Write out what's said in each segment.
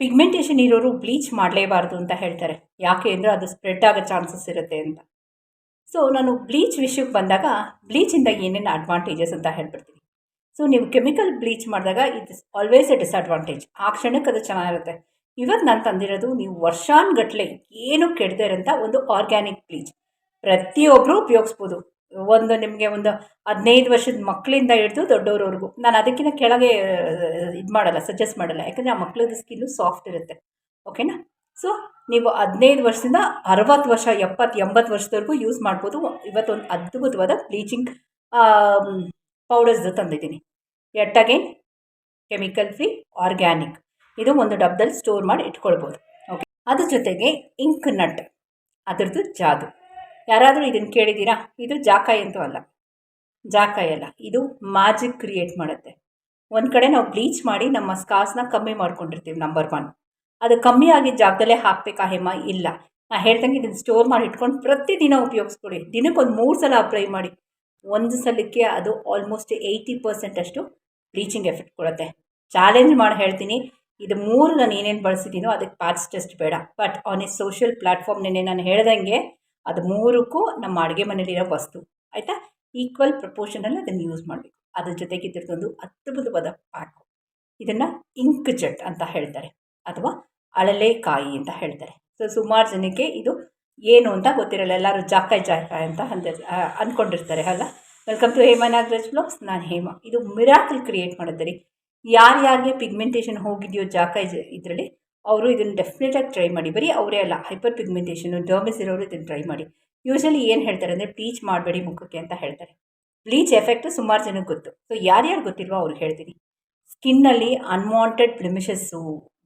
Pigmentation ಇರೋರು bleach ಮಾಡಲೇಬಾರ್ದು ಅಂತ ಹೇಳ್ತಾರೆ. ಯಾಕೆ ಅಂದರೆ ಅದು ಸ್ಪ್ರೆಡ್ ಆಗೋ ಚಾನ್ಸಸ್ ಇರುತ್ತೆ ಅಂತ. ಸೊ, ನಾನು ಬ್ಲೀಚ್ ವಿಷಯಕ್ಕೆ ಬಂದಾಗ ಬ್ಲೀಚಿಂದ ಏನೇನು ಅಡ್ವಾಂಟೇಜಸ್ ಅಂತ ಹೇಳ್ಬಿಡ್ತೀನಿ. ಸೊ, ನೀವು ಕೆಮಿಕಲ್ ಬ್ಲೀಚ್ ಮಾಡಿದಾಗ it is always a disadvantage ಆ ಕ್ಷಣಕ್ಕೆ ಅದು ಚೆನ್ನಾಗಿರುತ್ತೆ. ಇವತ್ತು ನಾನು ತಂದಿರೋದು ನೀವು ವರ್ಷಾನ್ಗಟ್ಲೆ ಏನು ಕೆಡದೇ ಇರೋಂಥ ಒಂದು ಆರ್ಗ್ಯಾನಿಕ್ ಬ್ಲೀಚ್ ಪ್ರತಿಯೊಬ್ಬರು ಉಪಯೋಗಿಸ್ಬೋದು. ಒಂದು ನಿಮಗೆ ಒಂದು ಹದಿನೈದು ವರ್ಷದ ಮಕ್ಕಳಿಂದ ಹಿಡಿದು ದೊಡ್ಡವ್ರವ್ರಿಗೂ. ನಾನು ಅದಕ್ಕಿಂತ ಕೆಳಗೆ ಇದು ಮಾಡಲ್ಲ ಸಜೆಸ್ಟ್ ಮಾಡಲ್ಲ. ಯಾಕಂದರೆ ಆ ಮಕ್ಳದ್ದು ಸ್ಕಿನ್ನು ಸಾಫ್ಟ್ ಇರುತ್ತೆ. ಓಕೆನಾ ಸೊ ನೀವು ಹದಿನೈದು ವರ್ಷದಿಂದ ಅರವತ್ತು ವರ್ಷ ಎಪ್ಪತ್ತು ಎಂಬತ್ತು ವರ್ಷದವರೆಗೂ ಯೂಸ್ ಮಾಡ್ಬೋದು. ಇವತ್ತೊಂದು ಅದ್ಭುತವಾದ ಬ್ಲೀಚಿಂಗ್ ಪೌಡರ್ಸ್ದು ತಂದಿದ್ದೀನಿ. Yet again chemical free organic ಇದು ಒಂದು ಡಬ್ಬದಲ್ಲಿ ಸ್ಟೋರ್ ಮಾಡಿ ಇಟ್ಕೊಳ್ಬೋದು. ಓಕೆ ಅದ್ರ ಜೊತೆಗೆ ಇಂಕ್ ನಟ್ ಅದರದ್ದು ಜಾದು. ಯಾರಾದರೂ ಇದನ್ನು ಕೇಳಿದ್ದೀರಾ? ಇದು ಜಾಕಾಯಿ ಅಂತೂ ಅಲ್ಲ. ಜಾಕಾಯಿ ಅಲ್ಲ. ಇದು ಮ್ಯಾಜಿಕ್ ಕ್ರಿಯೇಟ್ ಮಾಡುತ್ತೆ. ಒಂದು ಕಡೆ ನಾವು ಬ್ಲೀಚ್ ಮಾಡಿ ನಮ್ಮ ಸ್ಕಾಸ್ನ ಕಮ್ಮಿ ಮಾಡ್ಕೊಂಡಿರ್ತೀವಿ, ನಂಬರ್ ಒನ್. ಅದು ಕಮ್ಮಿ ಆಗಿದ್ದ ಜಾಗದಲ್ಲೇ ಹಾಕಬೇಕಾ ಹೇಮ? ಇಲ್ಲ. ನಾನು ಹೇಳ್ದಂಗೆ ಇದನ್ನು ಸ್ಟೋರ್ ಮಾಡಿ ಇಟ್ಕೊಂಡು ಪ್ರತಿದಿನ ಉಪಯೋಗಿಸ್ಕೊಳ್ಳಿ. ದಿನಕ್ಕೆ ಒಂದು ಮೂರು ಸಲ ಅಪ್ಲೈ ಮಾಡಿ. ಒಂದು ಸಲಕ್ಕೆ ಅದು ಆಲ್ಮೋಸ್ಟ್ ಏಯ್ಟಿ ಪರ್ಸೆಂಟ್ ಅಷ್ಟು ಬ್ಲೀಚಿಂಗ್ ಎಫೆಕ್ಟ್ ಕೊಡುತ್ತೆ. ಚಾಲೆಂಜ್ ಮಾಡಿ ಹೇಳ್ತೀನಿ. ಇದು ಮೂರು ನಾನು ಏನೇನು ಬಳಸಿದ್ದೀನೋ ಅದಕ್ಕೆ ಪ್ಯಾಚ್ ಟೆಸ್ಟ್ ಬೇಡ. But on a social platform ನೆನೆ ನಾನು ಹೇಳ್ದಂಗೆ ಅದು ಮೂರಕ್ಕೂ ನಮ್ಮ ಅಡುಗೆ ಮನೇಲಿರೋ ವಸ್ತು, ಆಯಿತಾ? ಈಕ್ವಲ್ ಪ್ರಪೋರ್ಷನಲ್ಲಿ ಅದನ್ನು ಯೂಸ್ ಮಾಡಬೇಕು. ಅದ್ರ ಜೊತೆಗೆ ಇದ್ರದ್ದೊಂದು ಅದ್ಭುತವಾದ ಪ್ಯಾಕು ಇದನ್ನು ಇಂಕ್ ಜೆಟ್ ಅಂತ ಹೇಳ್ತಾರೆ, ಅಥವಾ ಅಳಲೆಕಾಯಿ ಅಂತ ಹೇಳ್ತಾರೆ. ಸೊ ಸುಮಾರು ಜನಕ್ಕೆ ಇದು ಏನು ಅಂತ ಗೊತ್ತಿರಲ್ಲ, ಎಲ್ಲರೂ ಜಾಕಾಯ್ ಜಾಕಾಯ್ ಅಂತ ಅಂದ ಅಂದ್ಕೊಂಡಿರ್ತಾರೆ ಅಲ್ಲ? Welcome to Hema Nagaraj blogs ನಾನು ಹೇಮ. ಇದು ಮಿರಾಕಲ್ ಕ್ರಿಯೇಟ್ ಮಾಡುತ್ತೆ ರೀ ಯಾರ್ಯಾರಿಗೆ ಪಿಗ್ಮೆಂಟೇಷನ್ ಹೋಗಿದೆಯೋ ಜಾಕಾಯ್ ಇದರಲ್ಲಿ ಅವರು ಇದನ್ನು ಡೆಫಿನೆಟಾಗಿ ಟ್ರೈ ಮಾಡಿ. ಬರೀ ಅವರೇ ಅಲ್ಲ ಹೈಪರ್ ಪಿಗ್ಮೆಂಟೇಷನು ಡರ್ಮಿಸ್ ಇರೋರು ಇದನ್ನು ಟ್ರೈ ಮಾಡಿ. ಯೂಶಲಿ ಏನು ಹೇಳ್ತಾರೆ ಅಂದರೆ ಬ್ಲೀಚ್ ಮಾಡಬೇಡಿ ಮುಖಕ್ಕೆ ಅಂತ ಹೇಳ್ತಾರೆ. ಬ್ಲೀಚ್ ಎಫೆಕ್ಟು ಸುಮಾರು ಜನಕ್ಕೆ ಗೊತ್ತು. ಸೊ ಯಾರ್ಯಾರು ಗೊತ್ತಿಲ್ವೋ ಅವ್ರಿಗೆ ಹೇಳ್ತೀನಿ. ಸ್ಕಿನ್ನಲ್ಲಿ ಅನ್ವಾಂಟೆಡ್ ಬ್ಲಿಮಿಷಸ್ಸು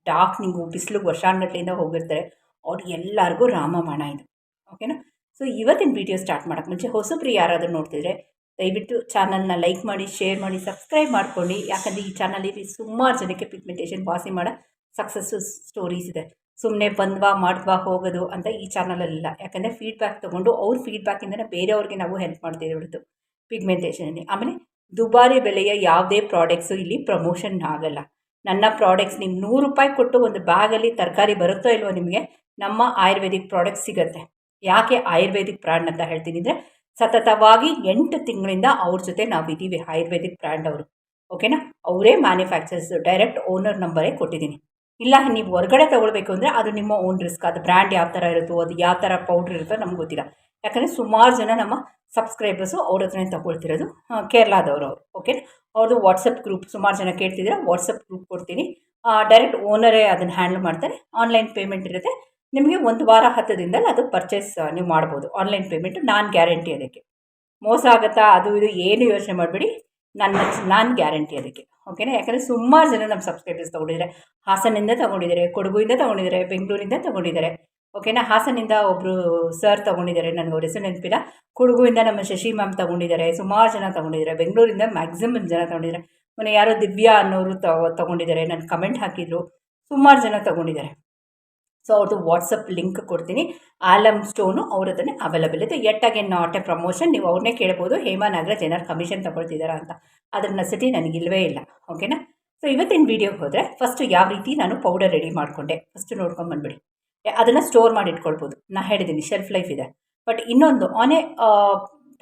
ಡಾರ್ಕ್ನಿಂಗು ಬಿಸಿಲು ವರ್ಷಾನ್ಗಟ್ಲೆಯಿಂದ ಹೋಗಿರ್ತಾರೆ. ಅವ್ರಿಗೆ ಎಲ್ಲರಿಗೂ ರಾಮಬಾಣ ಇದು. ಓಕೆನಾ ಸೊ ಇವತ್ತಿನ ವೀಡಿಯೋ ಸ್ಟಾರ್ಟ್ ಮಾಡೋಕ್ಕೆ ಮುಂಚೆ ಹೊಸಬ್ರು ಯಾರಾದರೂ ನೋಡ್ತಿದ್ರೆ, ದಯವಿಟ್ಟು ಚಾನಲ್ನ ಲೈಕ್ ಮಾಡಿ ಶೇರ್ ಮಾಡಿ ಸಬ್ಸ್ಕ್ರೈಬ್ ಮಾಡ್ಕೊಂಡು ಯಾಕಂದರೆ ಈ ಚಾನಲಲ್ಲಿ ಸುಮಾರು ಜನಕ್ಕೆ ಪಿಗ್ಮೆಂಟೇಷನ್ ವಾಸಿ ಮಾಡೋ. ಸಕ್ಸಸ್ಸು ಸ್ಟೋರೀಸ್ ಇದೆ. ಸುಮ್ಮನೆ ಬಂದ್ವಾ, ಮಾಡಿದ್ವಾ, ಹೋಗೋದು ಅಂತ ಈ ಚಾನಲಲ್ಲಿಲ್ಲ ಯಾಕಂದರೆ ಫೀಡ್ಬ್ಯಾಕ್ ತೊಗೊಂಡು ಅವ್ರ ಫೀಡ್ಬ್ಯಾಕಿಂದನೇ ಬೇರೆಯವ್ರಿಗೆ ನಾವು ಹೆಲ್ಪ್ ಮಾಡ್ತೀವಿ ಹೊರತು ಪಿಗ್ಮೆಂಟೇಷನಲ್ಲಿ ಆಮೇಲೆ ದುಬಾರಿ ಬೆಲೆಯ ಯಾವುದೇ ಪ್ರಾಡಕ್ಟ್ಸು ಇಲ್ಲಿ ಪ್ರಮೋಷನ್ ಆಗಲ್ಲ. ನನ್ನ ಪ್ರಾಡಕ್ಟ್ಸ್ ನಿಮ್ಗೆ ನೂರು ರೂಪಾಯಿ ಕೊಟ್ಟು ಒಂದು ಬ್ಯಾಗಲ್ಲಿ ತರಕಾರಿ ಬರುತ್ತೋ ಇಲ್ವೋ ನಿಮಗೆ, ನಮ್ಮ ಆಯುರ್ವೇದಿಕ್ ಪ್ರಾಡಕ್ಟ್ ಸಿಗುತ್ತೆ. ಯಾಕೆ ಆಯುರ್ವೇದಿಕ್ ಬ್ರ್ಯಾಂಡ್ ಅಂತ ಹೇಳ್ತೀನಿ ಅಂದರೆ, ಸತತವಾಗಿ ಎಂಟು ತಿಂಗಳಿಂದ ಅವ್ರ ಜೊತೆ ನಾವು ಇದ್ದೀವಿ ಆಯುರ್ವೇದಿಕ್ ಬ್ರ್ಯಾಂಡ್ ಅವರು. ಓಕೆನಾ ಅವರೇ ಮ್ಯಾನುಫ್ಯಾಕ್ಚರ್ಸ್ ಡೈರೆಕ್ಟ್ ಓನರ್ ನಂಬರೇ ಕೊಟ್ಟಿದ್ದೀನಿ. ಇಲ್ಲ, ನೀವು ಹೊರಗಡೆ ತೊಗೊಳ್ಬೇಕು ಅಂದರೆ ಅದು ನಿಮ್ಮ ಓನ್ ರಿಸ್ಕ್ ಅದು ಬ್ರ್ಯಾಂಡ್ ಯಾವ ಥರ ಇರುತ್ತೋ, ಅದು ಯಾವ ಥರ ಪೌಡ್ರ್ ಇರುತ್ತೋ ನಮ್ಗೆ ಗೊತ್ತಿಲ್ಲ. ಯಾಕಂದರೆ ಸುಮಾರು ಜನ ನಮ್ಮ ಸಬ್ಸ್ಕ್ರೈಬರ್ಸು ಅವ್ರ ಹತ್ರನೇ ತೊಗೊಳ್ತಿರೋದು ಕೇರಳದವರು ಅವರು ಓಕೆ ಅವ್ರದ್ದು ವಾಟ್ಸಪ್ ಗ್ರೂಪ್ ಸುಮಾರು ಜನ ಕೇಳ್ತಿದ್ರೆ ವಾಟ್ಸಪ್ ಗ್ರೂಪ್ ಕೊಡ್ತೀನಿ. ಡೈರೆಕ್ಟ್ ಓನರೇ ಅದನ್ನು ಹ್ಯಾಂಡಲ್ ಮಾಡ್ತಾರೆ. ಆನ್ಲೈನ್ ಪೇಮೆಂಟ್ ಇರುತ್ತೆ. ನಿಮಗೆ ಒಂದು ವಾರ ಹತ್ತು ದಿನದಲ್ಲಿ ಅದು ಪರ್ಚೇಸ್ ನೀವು ಮಾಡ್ಬೋದು. ಆನ್ಲೈನ್ ಪೇಮೆಂಟು ನಾನು ಗ್ಯಾರಂಟಿ ಅದಕ್ಕೆ. ಮೋಸ ಆಗುತ್ತಾ, ಅದು ಇದು ಏನು ಯೋಚನೆ ಮಾಡಬೇಡಿ. ನನ್ನ ನಾನು ಗ್ಯಾರಂಟಿ ಅದಕ್ಕೆ ಓಕೆನಾ ಯಾಕಂದರೆ ಸುಮಾರು ಜನ ನಮ್ಮ ಸಬ್ಸ್ಕ್ರೈಬರ್ಸ್ ತೊಗೊಂಡಿದ್ದಾರೆ ಹಾಸನಿಂದ ತೊಗೊಂಡಿದ್ದಾರೆ ಕೊಡಗುಯಿಂದ ತೊಗೊಂಡಿದ್ದಾರೆ ಬೆಂಗಳೂರಿಂದ ತೊಗೊಂಡಿದ್ದಾರೆ ಓಕೆನಾ ಹಾಸನಿಂದ ಒಬ್ಬರು ಸರ್ ತೊಗೊಂಡಿದ್ದಾರೆ ನನಗೆ ಹೆಸರು ನೆನಪಿಲ್ಲ. ಕೊಡಗುಯಿಂದ ನಮ್ಮ ಶಶಿ ಮ್ಯಾಮ್ ತೊಗೊಂಡಿದ್ದಾರೆ ಸುಮಾರು ಜನ ತೊಗೊಂಡಿದ್ದಾರೆ ಬೆಂಗಳೂರಿಂದ ಮ್ಯಾಕ್ಸಿಮಮ್ ಜನ ತೊಗೊಂಡಿದ್ದಾರೆ ಮೊನ್ನೆ ಯಾರೋ ದಿವ್ಯಾ ಅನ್ನೋರು ತೊಗೊಂಡಿದ್ದಾರೆ ನನ್ನ ಕಮೆಂಟ್ ಹಾಕಿದರು. ಸುಮಾರು ಜನ ತೊಗೊಂಡಿದ್ದಾರೆ ಸೊ ಅವ್ರದ್ದು ವಾಟ್ಸಪ್ ಲಿಂಕ್ ಕೊಡ್ತೀನಿ. ಆಲಮ್ ಸ್ಟೋನು ಅವ್ರ ಹತ್ರನೇ ಅವೈಲಬಲ್ ಇದೆ yet again not a promotion ನೀವು ಅವ್ರನ್ನೇ ಕೇಳ್ಬೋದು. ಹೇಮಾ ನಾಗರಾಜ್ ಏನಾರು ಕಮಿಷನ್ ತೊಗೊಳ್ತಿದ್ದಾರಾ ಅಂತ. ಅದ್ರ ನನಗೆ ನನಗಿಲ್ವೇ ಇಲ್ಲ. ಓಕೆನಾ ಸೊ ಇವತ್ತಿನ ವೀಡಿಯೋಗೆ ಹೋದರೆ ಫಸ್ಟು ಯಾವ ರೀತಿ ನಾನು ಪೌಡರ್ ರೆಡಿ ಮಾಡಿಕೊಂಡೆ? ಫಸ್ಟು ನೋಡ್ಕೊಂಬಂದ್ಬಿಡಿ ಅದನ್ನು ಸ್ಟೋರ್ ಮಾಡಿ ಇಟ್ಕೊಳ್ಬೋದು. ನಾನು ಹೇಳಿದ್ದೀನಿ ಶೆಲ್ಫ್ ಲೈಫ್ ಇದೆ. ಬಟ್ ಇನ್ನೊಂದು ಆನ್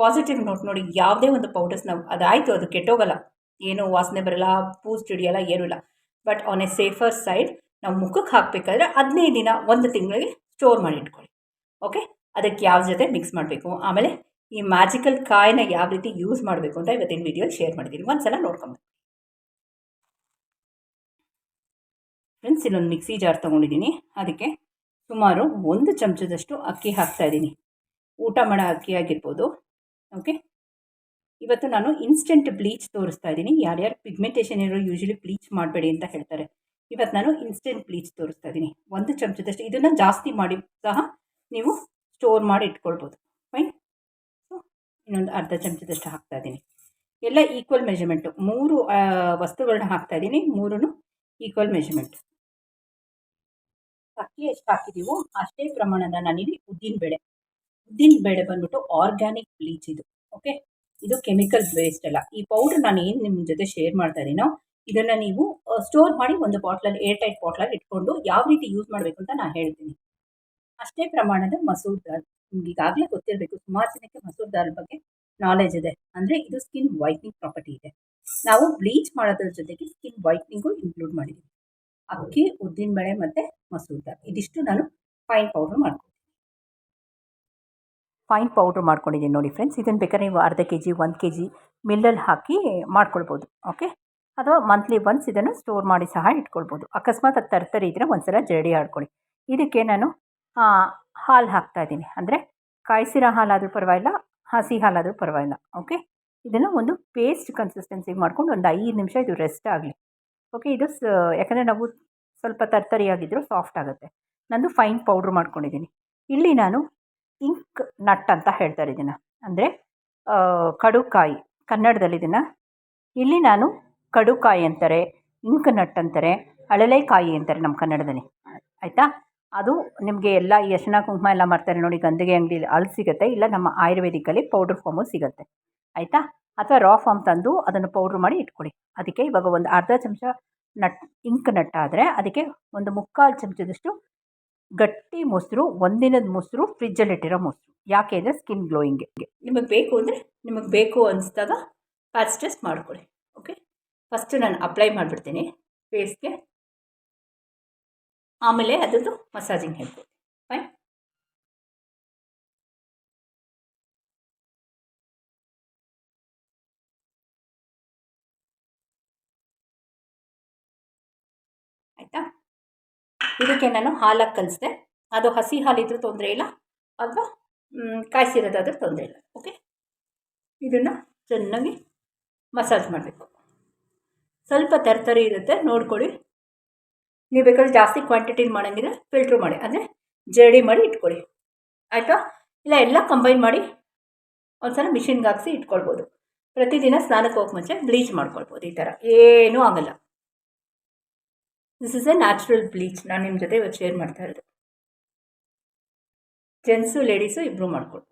ಪಾಸಿಟಿವ್ ನೋಟ್ ನೋಡಿ, ಯಾವುದೇ ಒಂದು ಪೌಡರ್ಸ್ ನಾವು, ಅದಾಯಿತು, ಅದು ಕೆಟ್ಟೋಗಲ್ಲ. ಏನು ವಾಸನೆ ಬರಲ್ಲ ಪೂಸ್ಟ್ ಹಿಡಿಯಲ್ಲ, ಏನೂ ಇಲ್ಲ. But on a safer side ನಾವು ಮುಖಕ್ಕೆ ಹಾಕಬೇಕಾದ್ರೆ ಹದಿನೈದು ದಿನ ಒಂದು ತಿಂಗಳಿಗೆ ಸ್ಟೋರ್ ಮಾಡಿ ಇಟ್ಕೊಳ್ಳಿ ಓಕೆ ಅದಕ್ಕೆ ಯಾವ ಜೊತೆ ಮಿಕ್ಸ್ ಮಾಡಬೇಕು? ಆಮೇಲೆ ಈ ಮ್ಯಾಜಿಕಲ್ ಕಾಯಿನ ಯಾವ ರೀತಿ ಯೂಸ್ ಮಾಡಬೇಕು ಅಂತ ಇವತ್ತಿನ ವೀಡಿಯೋಲಿ ಶೇರ್ ಮಾಡಿದ್ದೀನಿ ಒಂದು ಸಲ ನೋಡ್ಕೊಂಡು ಫ್ರೆಂಡ್ಸ್ ಇನ್ನೊಂದು ಮಿಕ್ಸಿ ಜಾರ್ ತೊಗೊಂಡಿದ್ದೀನಿ ಅದಕ್ಕೆ ಸುಮಾರು ಒಂದು ಚಮಚದಷ್ಟು ಅಕ್ಕಿ ಹಾಕ್ತಾಯಿದ್ದೀನಿ ಊಟ ಮಾಡೋ ಅಕ್ಕಿ ಆಗಿರ್ಬೋದು. ಓಕೆ ಇವತ್ತು ನಾನು ಇನ್ಸ್ಟೆಂಟ್ ಬ್ಲೀಚ್ ತೋರಿಸ್ತಾ ಇದ್ದೀನಿ ಯಾರ್ಯಾರು ಪಿಗ್ಮೆಂಟೇಷನ್ ಇರೋ ಯೂಶಲಿ ಬ್ಲೀಚ್ ಮಾಡಬೇಡಿ ಅಂತ ಹೇಳ್ತಾರೆ. ಇವತ್ತು ನಾನು ಇನ್ಸ್ಟೆಂಟ್ ಬ್ಲೀಚ್ ತೋರಿಸ್ತಾ ಇದ್ದೀನಿ ಒಂದು ಚಮಚದಷ್ಟು ಇದನ್ನು ಜಾಸ್ತಿ ಮಾಡಿ ಸಹ ನೀವು ಸ್ಟೋರ್ ಮಾಡಿ ಇಟ್ಕೊಳ್ಬೋದು. ಫೈನ್ ಸೊ ಇನ್ನೊಂದು ಅರ್ಧ ಚಮಚದಷ್ಟು ಹಾಕ್ತಾ ಇದ್ದೀನಿ ಎಲ್ಲ ಈಕ್ವಲ್ ಮೆಜರ್ಮೆಂಟು ಮೂರು ವಸ್ತುಗಳನ್ನ ಹಾಕ್ತಾ ಇದ್ದೀನಿ ಮೂರೂ ಈಕ್ವಲ್ ಮೆಜರ್ಮೆಂಟ್ ಅಕ್ಕಿ ಎಷ್ಟು ಹಾಕಿದ್ದೀವೋ ಅಷ್ಟೇ ಪ್ರಮಾಣದ ನಾನಿಲ್ಲಿ ಉದ್ದಿನ ಬೇಳೆ. ಉದ್ದಿನ ಬೇಳೆ ಬಂದ್ಬಿಟ್ಟು ಆರ್ಗ್ಯಾನಿಕ್ ಬ್ಲೀಚ್ ಇದು. ಓಕೆ ಇದು ಕೆಮಿಕಲ್ ವೇಸ್ಟ್ ಅಲ್ಲ. ಈ ಪೌಡ್ರ್ ನಾನು ಏನು ನಿಮ್ಮ ಜೊತೆ ಶೇರ್ ಮಾಡ್ತಾ ಇದ್ದೀನೋ ಇದನ್ನು ನೀವು ಸ್ಟೋರ್ ಮಾಡಿ ಒಂದು ಬಾಟ್ಲಲ್ಲಿ ಏರ್ ಟೈಟ್ ಬಾಟ್ಲಲ್ಲಿ ಇಟ್ಕೊಂಡು ಯಾವ ರೀತಿ ಯೂಸ್ ಮಾಡಬೇಕು ಅಂತ ನಾನು ಹೇಳ್ತೀನಿ. ಅಷ್ಟೇ ಪ್ರಮಾಣದ ಮಸೂರ್ ದಾಲ್. ನಿಮ್ಗೆ ಈಗಾಗಲೇ ಗೊತ್ತಿರಬೇಕು, ಸುಮಾರು ಜನಕ್ಕೆ ಮಸೂರ್ ದಾಲ್ ಬಗ್ಗೆ ನಾಲೆಜ್ ಇದೆ. ಅಂದರೆ ಇದು ಸ್ಕಿನ್ ವೈಟ್ನಿಂಗ್ ಪ್ರಾಪರ್ಟಿ ಇದೆ. ನಾವು ಬ್ಲೀಚ್ ಮಾಡೋದ್ರ ಜೊತೆಗೆ ಸ್ಕಿನ್ ವೈಟ್ನಿಂಗು ಇನ್ಕ್ಲೂಡ್ ಮಾಡಿದ್ದೀವಿ ಅಕ್ಕಿ ಉದ್ದಿನಬೇಳೆ ಮತ್ತು ಮಸೂರ್ ದಾಲ್. ಇದಿಷ್ಟು ನಾನು ಫೈನ್ ಪೌಡ್ರ್ ಮಾಡ್ಕೊಂಡಿದ್ದೀನಿ ಫೈನ್ ಪೌಡ್ರ್ ಮಾಡ್ಕೊಂಡಿದ್ದೀನಿ ನೋಡಿ ಫ್ರೆಂಡ್ಸ್ ಇದನ್ನು ಬೇಕಾದ್ರೆ ನೀವು ಅರ್ಧ ಕೆ ಜಿ ಒಂದು ಕೆ ಜಿ ಮಿಲ್ಲಲ್ಲಿ ಹಾಕಿ ಮಾಡ್ಕೊಳ್ಬೋದು. ಓಕೆ ಅಥವಾ ಮಂತ್ಲಿ ಒನ್ಸ್ ಇದನ್ನು ಸ್ಟೋರ್ ಮಾಡಿ ಸಹ ಇಟ್ಕೊಳ್ಬೋದು. ಅಕಸ್ಮಾತ್ ಅದು ತರ್ತರಿ ಇದ್ದರೆ ಒಂದ್ಸಲ ಜರಡಿ ಆಡ್ಕೊಳ್ಳಿ. ಇದಕ್ಕೆ ನಾನು ಹಾಲು ಹಾಕ್ತಾ ಇದ್ದೀನಿ. ಅಂದರೆ ಕಾಯಿಸಿರೋ ಹಾಲಾದರೂ ಪರವಾಗಿಲ್ಲ, ಹಸಿ ಹಾಲಾದರೂ ಪರವಾಗಿಲ್ಲ. ಓಕೆ ಇದನ್ನು ಒಂದು ಪೇಸ್ಟ್ ಕನ್ಸಿಸ್ಟೆನ್ಸಿಗೆ ಮಾಡ್ಕೊಂಡು ಒಂದು ಐದು ನಿಮಿಷ ಇದು ರೆಸ್ಟ್ ಆಗಲಿ. ಓಕೆ ಇದು ಸ, ಯಾಕಂದರೆ ನಾವು ಸ್ವಲ್ಪ ತರ್ತರಿಯಾಗಿದ್ದರೂ ಸಾಫ್ಟ್ ಆಗುತ್ತೆ. ನಂದು ಫೈನ್ ಪೌಡ್ರ್ ಮಾಡ್ಕೊಂಡಿದ್ದೀನಿ. ಇಲ್ಲಿ ನಾನು ಇಂಕ್ ನಟ್ ಅಂತ ಹೇಳ್ತಾರೆ ಇದನ್ನು ಅಂದರೆ ಕಡುಕಾಯಿ, ಕನ್ನಡದಲ್ಲಿ ಇದನ್ನು, ಇಲ್ಲಿ ನಾನು ಕಡುಕಾಯಿ ಅಂತಾರೆ, ಇಂಕ್ ನಟ್ ಅಂತಾರೆ, ಅಳಲೆಕಾಯಿ ಅಂತಾರೆ ನಮ್ಮ ಕನ್ನಡದಲ್ಲಿ. ಆಯಿತಾ? ಅದು ನಿಮಗೆ ಎಲ್ಲ ಈ ಅರಿಶಿನ ಕುಂಕುಮ ಎಲ್ಲ ಮಾಡ್ತಾರೆ ನೋಡಿ, ಗಂಧಿಗೆ ಅಂಗಡಿಲಿ ಅಲ್ಲಿ ಸಿಗುತ್ತೆ, ಇಲ್ಲ ನಮ್ಮ ಆಯುರ್ವೇದಿಕಲ್ಲಿ ಪೌಡ್ರ್ ಫಾರ್ಮು ಸಿಗುತ್ತೆ. ಆಯಿತಾ? ಅಥವಾ ರಾ ಫಾರ್ಮ್ ತಂದು ಅದನ್ನು ಪೌಡ್ರ್ ಮಾಡಿ ಇಟ್ಕೊಳ್ಳಿ. ಅದಕ್ಕೆ ಇವಾಗ ಒಂದು ಅರ್ಧ ಚಮಚ ನಟ್, ಇಂಕ್ ನಟ್ ಆದರೆ ಅದಕ್ಕೆ ಒಂದು ಮುಕ್ಕಾಲು ಚಮಚದಷ್ಟು ಗಟ್ಟಿ ಮೊಸರು, ಒಂದಿನದ ಮೊಸರು ಫ್ರಿಜ್ಜಲ್ಲಿಟ್ಟಿರೋ ಮೊಸರು. ಯಾಕೆ ಅಂದರೆ ಸ್ಕಿನ್ ಗ್ಲೋಯಿಂಗ್ಗೆ ನಿಮಗೆ ಬೇಕು ಅಂದರೆ ನಿಮಗೆ ಬೇಕು ಅನಿಸಿದಾಗ ಪ್ಯಾಚ್ ಟೆಸ್ಟ್ ಮಾಡ್ಕೊಳ್ಳಿ ಓಕೆ ಫಸ್ಟು ನಾನು ಅಪ್ಲೈ ಮಾಡಿಬಿಡ್ತೀನಿ ಫೇಸ್ಗೆ ಆಮೇಲೆ ಅದರದ್ದು ಮಸಾಜಿಂಗ್ ಹೇಳ್ತೀನಿ. ಫೈನ್ ಆಯಿತಾ? ಇದಕ್ಕೆ ನಾನು ಹಾಲಾಗಿ ಕಲಿಸಿದೆ. ಅದು ಹಸಿ ಹಾಲಿದ್ರೂ ತೊಂದರೆ ಇಲ್ಲ ಅಥವಾ ಕಾಯಿಸಿರೋದಾದ್ರೂ ತೊಂದರೆ ಇಲ್ಲ. ಓಕೆ ಇದನ್ನು ಚೆನ್ನಾಗಿ ಮಸಾಜ್ ಮಾಡಬೇಕು. ಸ್ವಲ್ಪ ತರ್ತರಿ ಇರುತ್ತೆ, ನೋಡ್ಕೊಳ್ಳಿ. ನೀವು ಬೇಕಾದ್ರೆ ಜಾಸ್ತಿ ಕ್ವಾಂಟಿಟಿ ಮಾಡೋಂಗಿದ್ರೆ ಫಿಲ್ಟ್ರ್ ಮಾಡಿ, ಅಂದರೆ ಜರಡಿ ಮಾಡಿ ಇಟ್ಕೊಳ್ಳಿ. ಆಯಿತಾ? ಇಲ್ಲ, ಎಲ್ಲ ಕಂಬೈನ್ ಮಾಡಿ ಒಂದು ಸಲ ಮಿಷಿನ್ಗೆ ಹಾಕ್ಸಿ ಇಟ್ಕೊಳ್ಬೋದು. ಪ್ರತಿದಿನ ಸ್ನಾನಕ್ಕೆ ಹೋಗಿ ಮುಂಚೆ ಬ್ಲೀಚ್ ಮಾಡ್ಕೊಳ್ಬೋದು, ಈ ಥರ. ಏನೂ ಆಗಲ್ಲ. This is a natural bleach ನಾನು ನಿಮ್ಮ ಜೊತೆ ಇವತ್ತು ಶೇರ್ ಮಾಡ್ತಾ ಇರೋದು. ಜೆಂಟ್ಸು ಲೇಡೀಸು ಇಬ್ಬರು ಮಾಡ್ಕೊಳ್ಬೋದು.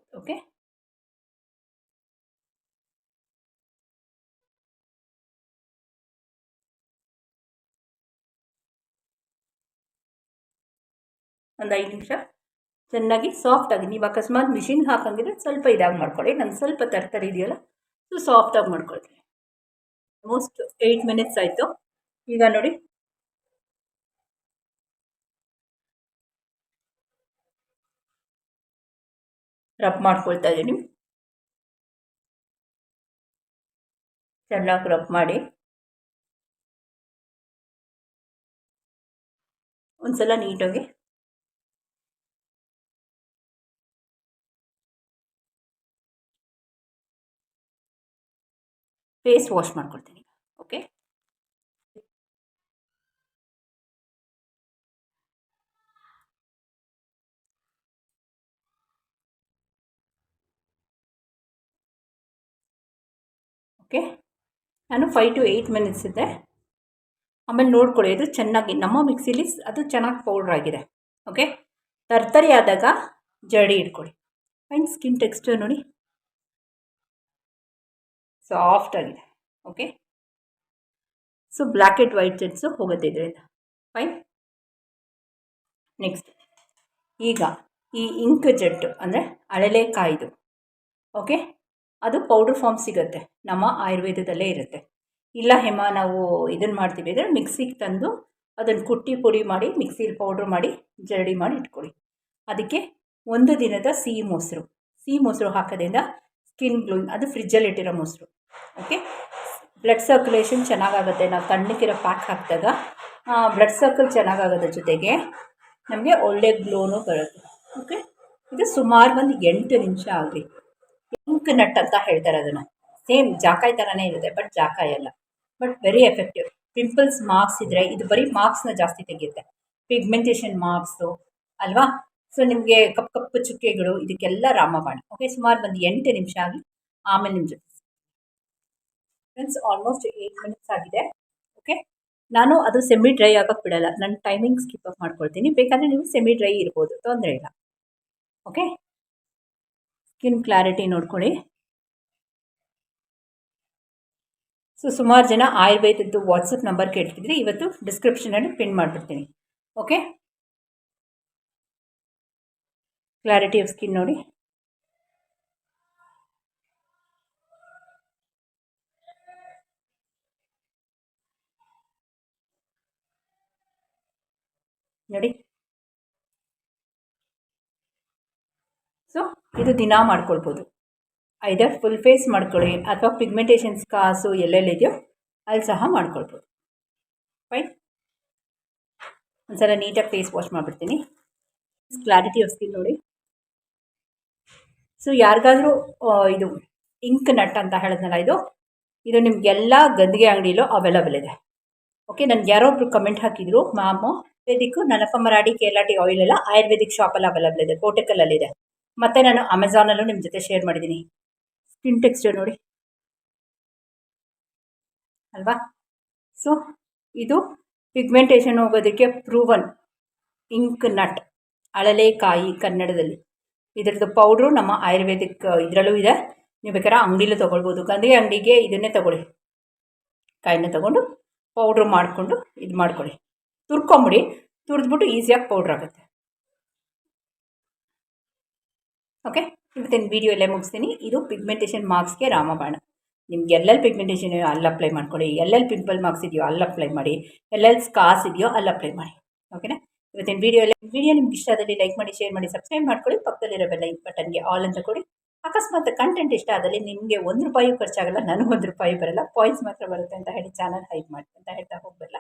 ಒಂದು ಐದು ನಿಮಿಷ. ಚೆನ್ನಾಗಿ ಸಾಫ್ಟಾಗಿ ನೀವು ಅಕಸ್ಮಾತ್ ಮಿಷಿನ್ ಹಾಕಂಗಿದ್ರೆ ಸ್ವಲ್ಪ ಇದಾಗಿ ಮಾಡ್ಕೊಳ್ಳಿ. ನಾನು ಸ್ವಲ್ಪ ತರ್ತರಿ ಇದೆಯಲ್ಲ, ಸೊ ಸಾಫ್ಟಾಗಿ ಮಾಡ್ಕೊಳ್ತೀನಿ. ಆಲ್ಮೋಸ್ಟ್ ಏಯ್ಟ್ ಮಿನಿಟ್ಸ್ ಆಯಿತು. ಈಗ ನೋಡಿ. ರಬ್ ಮಾಡ್ಕೊಳ್ತಾ ಇದ್ದೀನಿ. ಚೆನ್ನಾಗಿ ರಬ್ ಮಾಡಿ. ಒಂದ್ಸಲ ನೀಟಾಗಿ ಫೇಸ್ ವಾಶ್ ಮಾಡ್ಕೊಳ್ತೀನಿ. ಓಕೆ ಓಕೆ ನಾನು ಫೈವ್ ಟು ಏಯ್ಟ್ ಮಿನಿಟ್ಸ್ ಇದೆ. ಆಮೇಲೆ ನೋಡ್ಕೊಳ್ಳಿ, ಅದು ಚೆನ್ನಾಗಿ, ನಮ್ಮ ಮಿಕ್ಸಿಲಿ ಅದು ಚೆನ್ನಾಗಿ ಪೌಡ್ರ್ ಆಗಿದೆ. ಓಕೆ ತರ್ತರಿ ಆದಾಗ ಜಡಿ ಇಟ್ಕೊಳ್ಳಿ. ಫೈನ್ ಸ್ಕಿನ್ ಟೆಕ್ಸ್ಚರ್ ನೋಡಿ. ಸಾಫ್ಟ್ ಆಗಿದೆ okay so black and white ಜೆಟ್ಸು ಹೋಗುತ್ತೆ ಇದರಿಂದ. ಫೈನ್ ನೆಕ್ಸ್ಟ್ ಈಗ ಈ ಇಂಕ್ ಜೆಟ್ಟು ಅಂದರೆ ಅಳಲೆಕಾಯ್ದು. ಓಕೆ ಅದು ಪೌಡ್ರ್ ಫಾರ್ಮ್ ಸಿಗುತ್ತೆ. ನಮ್ಮ ಆಯುರ್ವೇದದಲ್ಲೇ ಇರುತ್ತೆ. ಇಲ್ಲ ಹೆಮ್ಮ ನಾವು ಇದನ್ನು ಮಾಡ್ತೀವಿ ಅಂದರೆ ಮಿಕ್ಸಿಗೆ ತಂದು ಅದನ್ನು ಕುಟ್ಟಿ ಪುಡಿ ಮಾಡಿ, ಮಿಕ್ಸಿಲಿ ಪೌಡ್ರ್ ಮಾಡಿ, ಜರಡಿ ಮಾಡಿ ಇಟ್ಕೊಳ್ಳಿ. ಅದಕ್ಕೆ ಒಂದು ದಿನದ ಸಿಹಿ ಮೊಸರು. ಸಿಹಿ ಮೊಸರು ಹಾಕೋದ್ರಿಂದ ಸ್ಕಿನ್ ಗ್ಲೋಯಿಂಗ್ ಅದು ಫ್ರಿಜ್ಜಲ್ಲಿ ಇಟ್ಟಿರೋ ಮೊಸರು. ಓಕೆ ಬ್ಲಡ್ ಸರ್ಕ್ಯುಲೇಷನ್ ಚೆನ್ನಾಗಾಗುತ್ತೆ. ನಾವು ತಣ್ಣಕ್ಕಿರೋ ಪ್ಯಾಕ್ ಹಾಕಿದಾಗ ಬ್ಲಡ್ ಸರ್ಕಲ್ ಚೆನ್ನಾಗಾಗೋದ್ರ ಜೊತೆಗೆ ನಮಗೆ ಒಳ್ಳೆ ಗ್ಲೋನು ಬರುತ್ತೆ. ಓಕೆ ಇದು ಸುಮಾರು ಒಂದು ಎಂಟು ನಿಮಿಷ ಆಗಲಿ. ಇಂಕ್ ನಟ್ ಅಂತ ಹೇಳ್ತಾರೆ ಅದನ್ನು. ಸೇಮ್ ಜಾಕಾಯಿ ಥರನೇ ಇರುತ್ತೆ ಬಟ್ ಜಾಕಾಯಿ ಅಲ್ಲ. But very effective pimples marks ಇದ್ದರೆ ಇದು ಬರೀ ಮಾರ್ಕ್ಸ್ನ ಜಾಸ್ತಿ ತೆಗೆಯುತ್ತೆ. ಪಿಗ್ಮೆಂಟೇಷನ್ ಮಾರ್ಕ್ಸು ಅಲ್ವಾ? ಸೊ ನಿಮಗೆ ಕಪ್ಪು ಕಪ್ಪು ಚುಕ್ಕೆಗಳು, ಇದಕ್ಕೆಲ್ಲ ರಾಮಬಾಣ. ಓಕೆ ಸುಮಾರು ಒಂದು ಎಂಟು ನಿಮಿಷ ಆಗಲಿ. ಆಮೇಲೆ ನಿಮ್ಮ ಜೊತೆ ಫ್ರೆಂಡ್ಸ್ ಆಲ್ಮೋಸ್ಟ್ ಏಯ್ಟ್ ಮಿನಿಟ್ಸ್ ಆಗಿದೆ. ಓಕೆ ನಾನು ಅದು ಸೆಮಿ ಡ್ರೈ ಆಗೋಕ್ಕೆ ಬಿಡಲ್ಲ. ನನ್ನ ಟೈಮಿಂಗ್ ಸ್ಕಿಪ್ ಅಪ್ ಮಾಡ್ಕೊಳ್ತೀನಿ. ಬೇಕಾದರೆ ನೀವು ಸೆಮಿ ಡ್ರೈ ಇರ್ಬೋದು. ತೊಂದರೆ ಇಲ್ಲ. ಓಕೆ ಸ್ಕಿನ್ ಕ್ಲಾರಿಟಿ ನೋಡ್ಕೊಳ್ಳಿ. ಸೊ ಸುಮಾರು ಜನ ಆಯುರ್ವೇದದ್ದು ವಾಟ್ಸಪ್ ನಂಬರ್ ಕೇಳ್ತಿದ್ರಿ. ಇವತ್ತು ಡಿಸ್ಕ್ರಿಪ್ಷನಲ್ಲಿ ಪಿನ್ ಮಾಡಿಬಿಡ್ತೀನಿ. ಓಕೆ ಕ್ಲಾರಿಟಿ ಆಫ್ ಸ್ಕಿನ್ ನೋಡಿ. ನೋಡಿ. ಸೊ ಇದು ದಿನ ಮಾಡ್ಕೊಳ್ಬೋದು. ಐದರ್ ಫುಲ್ ಫೇಸ್ ಮಾಡ್ಕೊಳ್ಳಿ ಅಥವಾ ಪಿಗ್ಮೆಂಟೇಷನ್ಸ್ ಕಾಸು ಎಲ್ಲೆಲ್ಲಿದೆಯೋ ಅಲ್ಲಿ ಸಹ ಮಾಡ್ಕೊಳ್ಬೋದು. ಫೈನ್ ಒಂದ್ಸಲ ನೀಟಾಗಿ ಫೇಸ್ ವಾಶ್ ಮಾಡಿಬಿಡ್ತೀನಿ. ಕ್ಲಾರಿಟಿ ಆಫ್ ಸ್ಕಿನ್ ನೋಡಿ. ಸೊ ಯಾರಿಗಾದರೂ ಇದು ಇಂಕ್ ನಟ್ ಅಂತ ಹೇಳಿದ್ನಲ್ಲ ಇದು? ಇದು ನಿಮಗೆಲ್ಲ ಗದ್ದಿಗೆ ಅಂಗಡಿಲೂ ಅವೈಲಬಲ್ ಇದೆ. ಓಕೆ ನನಗೆ ಯಾರೋ ಒಬ್ರು ಕಮೆಂಟ್ ಹಾಕಿದ್ರು ಮ್ಯಾಮು ಆಯುರ್ವೇದಿಕ್ಕು ನಲಪ ಮರಾಡಿ ಕೇರಳಟಿ ಆಯಿಲ್ ಎಲ್ಲ ಆಯುರ್ವೇದಿಕ್ ಶಾಪಲ್ಲಿ ಅವೈಲಬಲ್ ಇದೆ, ಕೋಟೆಕಲ್ಲಲ್ಲಿದೆ. ಮತ್ತು ನಾನು ಅಮೆಝಾನಲ್ಲೂ ನಿಮ್ಮ ಜೊತೆ ಶೇರ್ ಮಾಡಿದ್ದೀನಿ. ಸ್ಕಿನ್ ಟೆಕ್ಸ್ಚರ್ ನೋಡಿ. ಅಲ್ವಾ? ಸೊ ಇದು ಪಿಗ್ಮೆಂಟೇಷನ್ ಹೋಗೋದಕ್ಕೆ ಪ್ರೂವನ್ ಇಂಕ್ ನಟ್ ಅಳಲೆಕಾಯಿ ಕನ್ನಡದಲ್ಲಿ. ಇದರದ್ದು ಪೌಡ್ರು ನಮ್ಮ ಆಯುರ್ವೇದಿಕ್, ಇದರಲ್ಲೂ ಇದೆ. ನೀವು ಬೇಕಾದ್ರೆ ಅಂಗಡಿಲೂ ತೊಗೊಳ್ಬೋದು. ಗಂಧಿಗೆ ಅಂಗಡಿಗೆ ಇದನ್ನೇ ತೊಗೊಳ್ಳಿ. ಕಾಯಿನ ತೊಗೊಂಡು ಪೌಡ್ರು ಮಾಡಿಕೊಂಡು ಇದು ಮಾಡ್ಕೊಳ್ಳಿ. ತುರ್ಕೊಂಬಿಡಿ, ತುರಿದ್ಬಿಟ್ಟು ಈಸಿಯಾಗಿ ಪೌಡ್ರ್ ಆಗುತ್ತೆ. ಓಕೆ ಇವತ್ತಿನ ವೀಡಿಯೋ ಎಲ್ಲೇ ಮುಗಿಸ್ತೀನಿ. ಇದು ಪಿಗ್ಮೆಂಟೇಷನ್ ಮಾರ್ಕ್ಸ್ಗೆ ರಾಮಬಾಣ. ನಿಮ್ಗೆ ಎಲ್ಲೆಲ್ಲಿ ಪಿಗ್ಮೆಂಟೇಷನ್ ಇದೆಯೋ ಅಲ್ಲಿ ಅಪ್ಲೈ ಮಾಡ್ಕೊಳ್ಳಿ. ಎಲ್ಲೆಲ್ಲಿ ಪಿಂಪಲ್ ಮಾರ್ಕ್ಸ್ ಇದೆಯೋ ಅಲ್ಲಿ ಅಪ್ಲೈ ಮಾಡಿ. ಎಲ್ಲೆಲ್ಲಿ ಸ್ಕಾಸ್ ಇದೆಯೋ ಅಲ್ಲಿ ಅಪ್ಲೈ ಮಾಡಿ. ಓಕೆನಾ ಇವತ್ತಿನ ವೀಡಿಯೋ ಎಲ್ಲ ವೀಡಿಯೋ ನಿಮ್ಗೆ ಇಷ್ಟ ಆದಲ್ಲಿ ಲೈಕ್ ಮಾಡಿ ಶೇರ್ ಮಾಡಿ ಸಬ್ಸ್ಕ್ರೈಬ್ ಮಾಡ್ಕೊಳ್ಳಿ. ಪಕ್ಕದಲ್ಲಿರೋ ಲೈಕ್ ಬಟನ್ಗೆ ಆಲ್ ಅಂತ ಕೊಡಿ. ಅಕಸ್ಮಾತ್ ಕಂಟೆಂಟ್ ಇಷ್ಟ ಆದಲ್ಲಿ ನಿಮಗೆ ಒಂದು ರೂಪಾಯಿ ಖರ್ಚಾಗಲ್ಲ ನನಗೆ ಒಂದು ರೂಪಾಯಿ ಬರಲ್ಲ. ಪಾಯಿಂಟ್ಸ್ ಮಾತ್ರ ಬರುತ್ತೆ ಅಂತ ಹೇಳಿ ಚಾನಲ್ ಹೈಪ್ ಮಾಡಿ ಅಂತ ಹೇಳ್ತಾ ಹೋಗಬಲ್ಲ